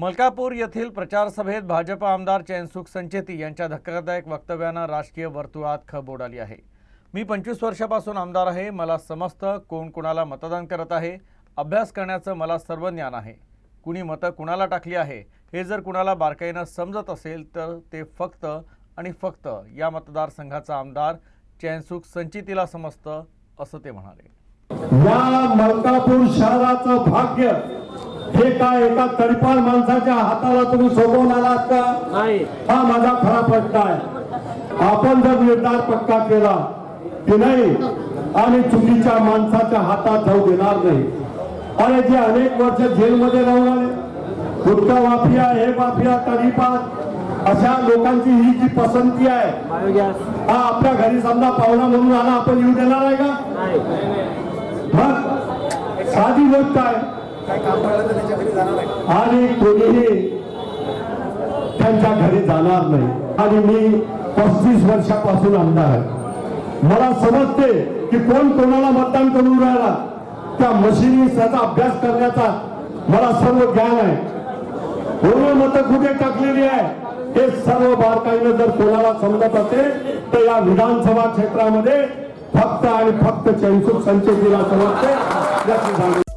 मलकापूर येथील प्रचार सभेत भाजप आमदार चैनसुख संचेती यांच्या धक्कादायक वक्तव्यानं राजकीय वर्तुळात खब उडाली आहे. मी पंचवीस वर्षापासून आमदार आहे. मला समजतं कोण कुणाला मतदान करत आहे अभ्यास करण्याचं मला सर्व ज्ञान आहे. कुणी मतं कुणाला टाकली आहे हे जर कुणाला बारकाईनं समजत असेल तर ते फक्त आणि फक्त या मतदारसंघाचा आमदार चैनसुख संचितीला समजतं असं ते म्हणाले. या मलकापूर शहराचं भाग्य हे काय एका तडपाल माणसाच्या हाताला तुम्ही सोपवून आलात का? नाही. हा माझा खरा प्रश्न आहे. आपण जर निर्धार पक्का केला की नाही आणि चुकीच्या माणसाच्या हातात जाऊ देणार नाही. अरे जे अनेक वर्ष जेलमध्ये राहून आले गुटखा माफिया हे माफिया तडीपार अशा लोकांची ही जी पसंती आहे हा आपल्या घरी समजा पाहुणा म्हणून आला आपण येऊ देणार आहे का? मग साधी गोष्ट आहे आणि कोणीही त्यांच्या घरी जाणार नाही. आणि मी पस्तीस वर्षापासून आमदार आहे. मला समजते की कोण कोणाला मतदान करून राहिला त्या मशिनी त्याचा अभ्यास करण्याचा मला सर्व ज्ञान आहे. कोणी मतं कुठे टाकलेली आहे हे सर्व बारकाईनं जर कोणाला समजत असेल तर या विधानसभा क्षेत्रामध्ये फक्त आणि फक्त चैनसुख संचेतीला समजते. याची जाणीव